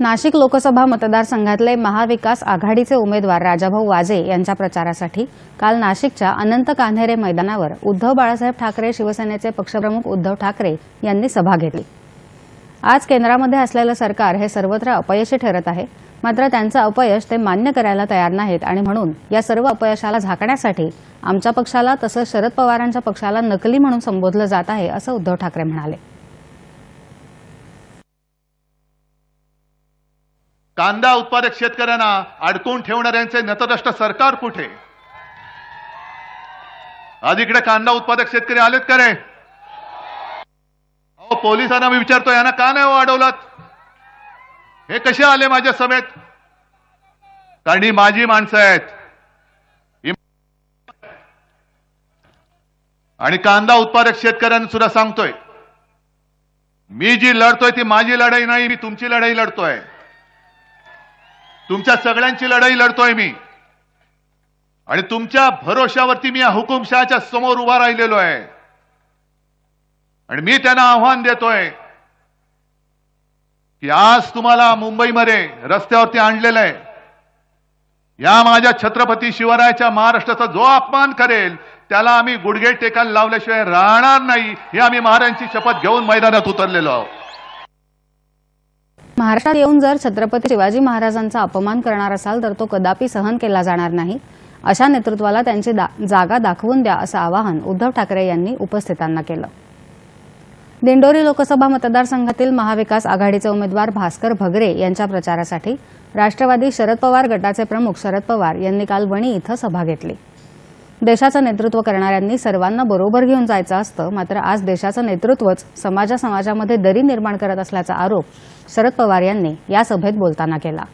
नाशिक लोकसभा मतदारसंघातले महाविकास आघाडीचे उमेदवार राजाभाऊ वाजे यांच्या प्रचारासाठी काल नाशिकच्या अनंत कान्हेरे मैदानावर उद्धव बाळासाहेब ठाकरे शिवसेनेचे पक्षप्रमुख उद्धव ठाकरे यांनी सभा घेतली. आज केंद्रामध्ये असलेलं सरकार हे सर्वत्र अपयशी ठरत आहे. मात्र त्यांचं अपयश ते मान्य करायला तयार नाहीत आणि म्हणून या सर्व अपयशाला झाकण्यासाठी आमच्या पक्षाला तसंच शरद पवारांच्या पक्षाला नकली म्हणून संबोधलं जात आहे असं उद्धव ठाकरे म्हणाले. कांदा उत्पादक शेतकऱ्यांना अडकून ठेवणाऱ्यांचे नतदष्ट सरकार कुठे? आज इकडे कांदा उत्पादक शेतकरी आलेत का रे? अहो पोलिसांना मी विचारतो यांना का नाही हो हे कसे आले माझ्या सभेत? कारण ही माझी माणसं आहेत. आणि कांदा उत्पादक शेतकऱ्यांना सुद्धा सांगतोय मी जी लढतोय ती माझी लढाई नाही मी तुमची लढाई लढतोय. तुमच्या सगळ्यांची लढाई लढतोय मी. आणि तुमच्या भरोशावरती मी या हुकुमशहाच्या समोर उभा राहिलेलो आहे. आणि मी त्यांना आव्हान देतोय की आज तुम्हाला मुंबईमध्ये रस्त्यावरती आणलेलं आहे. या माझ्या छत्रपती शिवरायाच्या महाराष्ट्राचा जो अपमान करेल त्याला आम्ही गुडघे टेकायला लावल्याशिवाय राहणार नाही हे आम्ही महाराजांची शपथ घेऊन मैदानात उतरलेलो आहोत. महाराष्ट्रात येऊन जर छत्रपती शिवाजी महाराजांचा अपमान करणार असाल तर तो कदापि सहन केला जाणार नाही. अशा नेतृत्वाला त्यांची दा- जागा दाखवून द्या असं आवाहन उद्धव ठाकरे यांनी उपस्थितांना केलं. दिंडोरी लोकसभा मतदारसंघातील महाविकास आघाडीचे उमेदवार भास्कर भगरे यांच्या प्रचारासाठी राष्ट्रवादी शरद पवार गटाचे प्रमुख शरद पवार यांनी काल वणी इथं सभा घेतली. देशाचं नेतृत्व करणाऱ्यांनी सर्वांना बरोबर घेऊन जायचं असतं मात्र आज देशाचं नेतृत्वच समाजा समाजामध्ये दरी निर्माण करत असल्याचा आरोप शरद पवार यांनी या सभेत बोलताना केला.